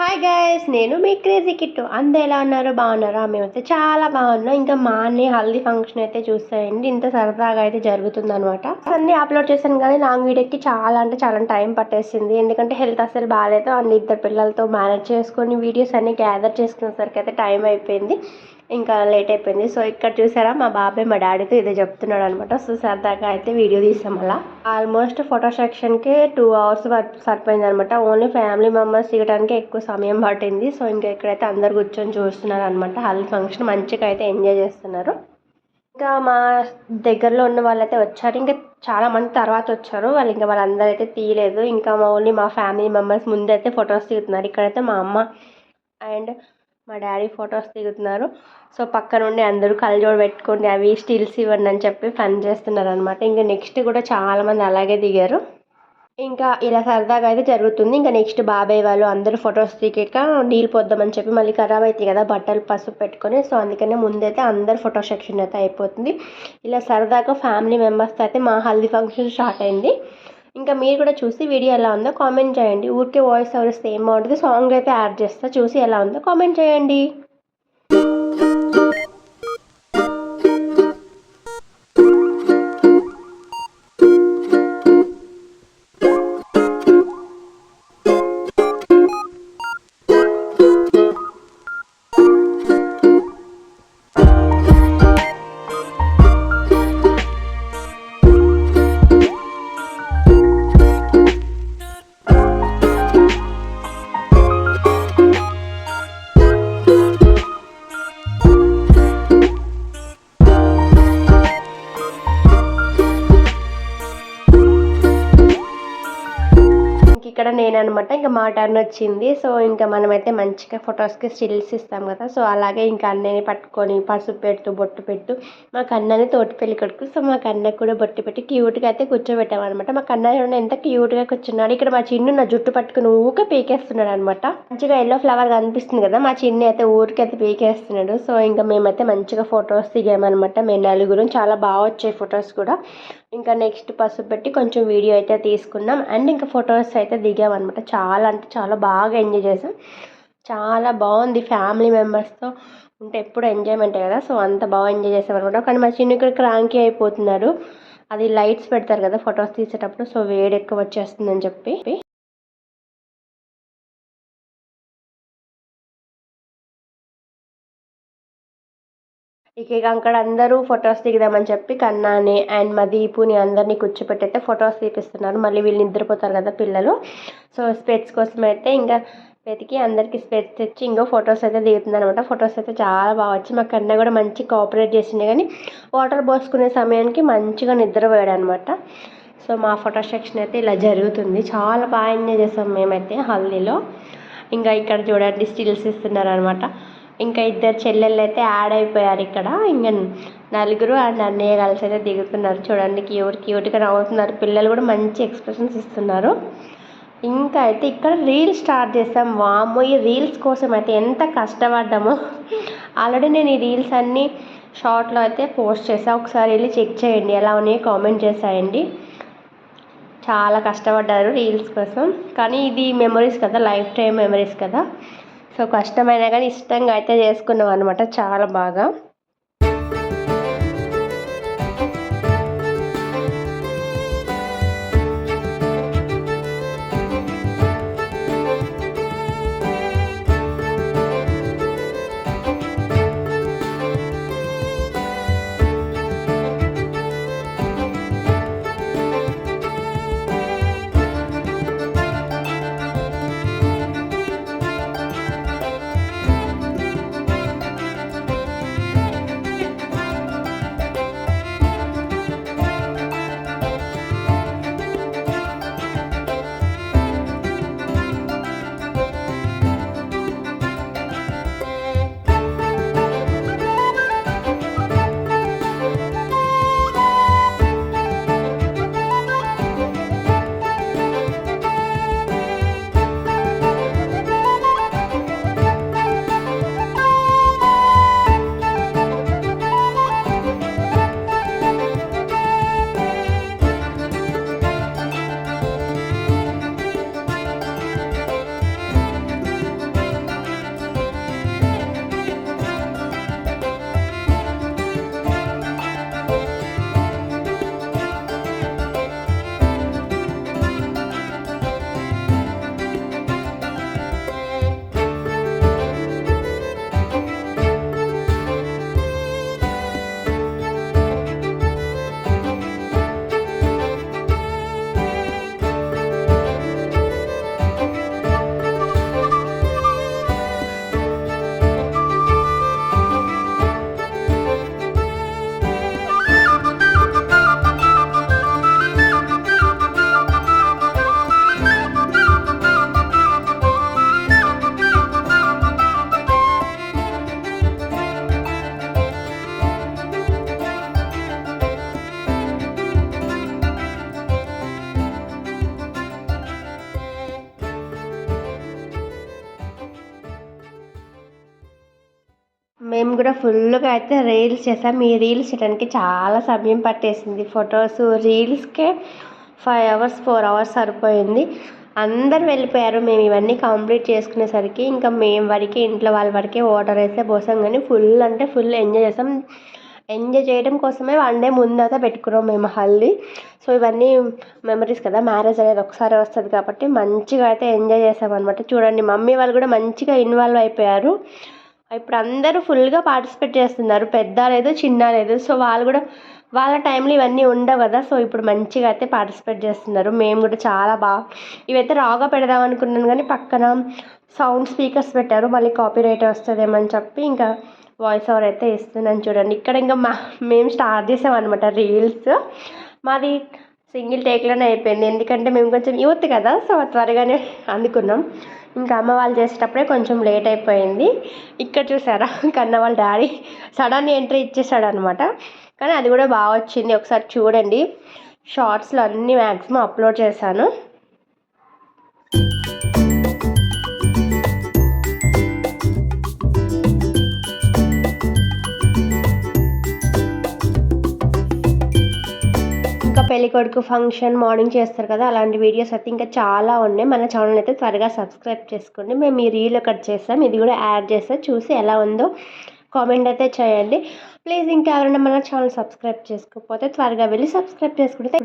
Hi guys నేను మీ crazy kit అందరు ఎలా ఉన్నారు? బాగున్నారా? మేమైతే చాలా బాగున్నాం. ఇంకా మా అన్నయ్య హల్దీ ఫంక్షన్ అయితే చూస్తాయండి ఇంత సరదాగా అయితే జరుగుతుంది అనమాట అన్ని అప్లోడ్ చేశాను కానీ లాంగ్ వీడియోకి చాలా అంటే చాలా టైం పట్టేసింది. ఎందుకంటే హెల్త్ అసలు బాగాలేదు. అండ్ ఇద్దరు పిల్లలతో మేనేజ్ చేసుకొని వీడియోస్ అన్ని గ్యాదర్ చేసుకునేసరికి అయితే టైం అయిపోయింది. ఇంకా లేట్ అయిపోయింది. సో ఇక్కడ చూసారా? మా బాబాయ్ మా డాడీతో ఇదే చెప్తున్నాడు అనమాట సో సరదాగా అయితే వీడియో తీసాం అలా. ఆల్మోస్ట్ ఫోటో సెక్షన్కి టూ అవర్స్ సరిపోయింది అనమాట ఓన్లీ ఫ్యామిలీ మెంబర్స్ తీయడానికి ఎక్కువ సమయం పట్టింది. సో ఇంకా ఇక్కడైతే అందరు కూర్చొని చూస్తున్నారు అనమాట హల్దీ ఫంక్షన్ మంచిగా అయితే ఎంజాయ్ చేస్తున్నారు. ఇంకా మా దగ్గరలో ఉన్న వాళ్ళైతే వచ్చారు. ఇంకా చాలా మంది తర్వాత వచ్చారు. వాళ్ళు ఇంకా వాళ్ళందరూ అయితే తీయలేదు. ఇంకా మా ఓన్లీ మా ఫ్యామిలీ మెంబర్స్ ముందైతే ఫొటోస్ తీస్తున్నారు. ఇక్కడైతే మా అమ్మ అండ్ మా డాడీ ఫొటోస్ దిగుతున్నారు. సో పక్క నుండి అందరూ కళ్ళజోడు పెట్టుకోండి అవి స్టిల్స్ ఇవ్వండి అని చెప్పి ఫన్ చేస్తున్నారు అనమాట ఇంకా నెక్స్ట్ కూడా చాలామంది అలాగే దిగారు. ఇంకా ఇలా సరదాగా అయితే జరుగుతుంది. ఇంకా నెక్స్ట్ బాబాయ్ వాళ్ళు అందరూ ఫొటోస్ దిగాక నీళ్ళు పొద్దామని చెప్పి మళ్ళీ ఖరాబ్ అవుతాయి కదా బట్టలు పసుపు పెట్టుకొని. సో అందుకనే ముందైతే అందరు ఫోటో సెక్షన్ అయితే అయిపోతుంది. ఇలా సరదాగా ఫ్యామిలీ మెంబర్స్తో అయితే మా హల్దీ ఫంక్షన్ స్టార్ట్ అయింది. ఇంకా మీరు కూడా చూసి వీడియో ఎలా ఉందో కామెంట్ చేయండి. ఊరికే వాయిస్ ఓవర్ ఇస్తే ఏం బాగుంటుంది సాంగ్ అయితే యాడ్ చేస్తా. చూసి ఎలా ఉందో కామెంట్ చేయండి. ఇక్కడ నేననమాట ఇంకా మా టర్న్ వచ్చింది. సో ఇంకా మనమైతే మంచిగా ఫొటోస్కి స్టిల్స్ ఇస్తాం కదా. సో అలాగే ఇంకా అన్నయ్యని పట్టుకొని పసుపు పెడుతూ బొట్టు పెట్టు మా కన్నని తోటి పెళ్ళి కొడుకు. సో మా కన్నకు కూడా బొట్టు పెట్టి క్యూట్గా అయితే కూర్చోబెట్టామన్నమాట మా కన్న ఎంత క్యూట్గా కూర్చున్నాడు. ఇక్కడ మా చిన్ను నా జుట్టు పట్టుకుని ఊక పీకేస్తున్నాడు అనమాట మంచిగా ఎల్లో ఫ్లవర్ కనిపిస్తుంది కదా మా చిన్ని అయితే ఊరికి అయితే పీకేస్తున్నాడు. సో ఇంకా మేమైతే మంచిగా ఫొటోస్ దిగామన్నమాట మేము నలుగురు. చాలా బాగా వచ్చాయి ఫొటోస్ కూడా. ఇంకా నెక్స్ట్ పసుపు పెట్టి కొంచెం వీడియో అయితే తీసుకున్నాం. అండ్ ఇంకా ఫొటోస్ అయితే దిగామన్నమాట. చాలా అంటే చాలా బాగా ఎంజాయ్ చేసాం. చాలా బాగుంది ఫ్యామిలీ మెంబర్స్తో ఉంటే ఎప్పుడు ఎంజాయ్మెంట్ కదా. సో అంత బాగా ఎంజాయ్ చేసాం అనమాట కానీ మా చిన్న ఇక్కడ క్రాంకీ అయిపోతున్నారు. అది లైట్స్ పెడతారు కదా ఫొటోస్ తీసేటప్పుడు. సో వేడి ఎక్కువ వచ్చేస్తుందని చెప్పి. ఇక ఇక అక్కడ అందరూ ఫొటోస్ దిగుదామని చెప్పి కన్నాని అండ్ మా దీపుని అందరినీ కూర్చోపెట్టయితే ఫొటోస్ తీపిస్తున్నారు. మళ్ళీ వీళ్ళు నిద్రపోతారు కదా పిల్లలు. సో స్పెట్స్ కోసం అయితే ఇంకా వెతికి అందరికీ స్పెట్స్ తెచ్చి ఇంకో ఫొటోస్ అయితే దిగుతుంది అనమాట ఫొటోస్ అయితే చాలా బాగా వచ్చి మా కన్నా కూడా మంచి కోఆపరేట్ చేసిండే కానీ వాటర్ పోసుకునే సమయానికి మంచిగా నిద్రపోయాడు అనమాట సో మా ఫోటో సెక్షన్ అయితే ఇలా జరుగుతుంది. చాలా బాగా ఎంజాయ్ చేసాం మేమైతే హల్దీలో. ఇంకా ఇక్కడ చూడండి స్టిల్స్ ఇస్తున్నారు అనమాట ఇంకా ఇద్దరు చెల్లెళ్ళు అయితే యాడ్ అయిపోయారు ఇక్కడ. ఇంకా నలుగురు అండ్ అన్నయ్య కలిసి అయితే దిగుతున్నారు. చూడండి క్యూట్ క్యూట్గా నవ్వుతున్నారు. పిల్లలు కూడా మంచి ఎక్స్ప్రెషన్స్ ఇస్తున్నారు. ఇంకా అయితే ఇక్కడ రీల్స్ స్టార్ట్ చేస్తాం వామో ఈ రీల్స్ కోసం అయితే ఎంత కష్టపడ్డామో. ఆల్రెడీ నేను ఈ రీల్స్ అన్నీ షార్ట్లో అయితే పోస్ట్ చేసా. ఒకసారి వెళ్ళి చెక్ చేయండి ఎలా ఉన్నాయో కామెంట్ చేసాయండి. చాలా కష్టపడ్డారు రీల్స్ కోసం. కానీ ఇది మెమరీస్ కదా లైఫ్ టైం మెమరీస్ కదా. సో కష్టమైనా కానీ ఇష్టంగా అయితే చేసుకున్నాం అనమాట చాలా బాగా. మేము కూడా ఫుల్గా అయితే రీల్స్ చేసాం. ఈ రీల్స్ చేయడానికి చాలా సమయం పట్టేసింది. ఫొటోస్ రీల్స్కే ఫైవ్ అవర్స్ ఫోర్ అవర్స్ సరిపోయింది. అందరు వెళ్ళిపోయారు. మేము ఇవన్నీ కంప్లీట్ చేసుకునేసరికి ఇంకా మేము వరకు ఇంట్లో వాళ్ళ వరకే వాటర్ వేస్తే పోసాం కానీ ఫుల్ అంటే ఫుల్ ఎంజాయ్ చేసాం. ఎంజాయ్ చేయడం కోసమే వన్ డే ముందైతే పెట్టుకున్నాం మేము హల్దీ. సో ఇవన్నీ మెమరీస్ కదా. మ్యారేజ్ అనేది ఒకసారి వస్తుంది కాబట్టి మంచిగా అయితే ఎంజాయ్ చేసామన్నమాట. చూడండి మమ్మీ వాళ్ళు కూడా మంచిగా ఇన్వాల్వ్ అయిపోయారు. ఇప్పుడు అందరూ ఫుల్గా పార్టిసిపేట్ చేస్తున్నారు. పెద్ద లేదు చిన్న లేదు. సో వాళ్ళు కూడా వాళ్ళ టైంలో ఇవన్నీ ఉండవు కదా. సో ఇప్పుడు మంచిగా అయితే పార్టిసిపేట్ చేస్తున్నారు. మేము కూడా చాలా బాగా ఇవైతే రాగా పెడదాం అనుకున్నాను కానీ పక్కన సౌండ్ స్పీకర్స్ పెట్టారు. మళ్ళీ కాపీ రైట్ వస్తుందేమని చెప్పి ఇంకా వాయిస్ ఓవర్ అయితే ఇస్తున్నాను చూడండి. ఇక్కడ ఇంకా మా మేము స్టార్ట్ చేసామన్నమాట రీల్స్. మాది సింగిల్ టేక్లోనే అయిపోయింది. ఎందుకంటే మేము కొంచెం యూత్ కదా. సో త్వరగానే అందుకున్నాం. ఇంకా అమ్మ వాళ్ళు చేసేటప్పుడే కొంచెం లేట్ అయిపోయింది. ఇక్కడ చూసారా? కన్న వాళ్ళ డాడీ సడన్ ఎంట్రీ ఇచ్చేసాడు అనమాట కానీ అది కూడా బాగా వచ్చింది. ఒకసారి చూడండి. షార్ట్స్లో అన్నీ మ్యాక్సిమం అప్లోడ్ చేశాను. పెళ్ళి కొడుకు ఫంక్షన్ మార్నింగ్ చేస్తారు కదా అలాంటి వీడియోస్ అయితే ఇంకా చాలా ఉన్నాయి. మన ఛానల్ అయితే త్వరగా సబ్స్క్రైబ్ చేసుకోండి. మేము ఈ రీల్ ఒకటి చేస్తాం. ఇది కూడా యాడ్ చేస్తే చూసి ఎలా ఉందో కామెంట్ అయితే చేయండి. ప్లీజ్ ఇంకా ఎవరైనా మన ఛానల్ సబ్స్క్రైబ్ చేసుకోకపోతే త్వరగా వెళ్ళి సబ్స్క్రైబ్ చేసుకుంటే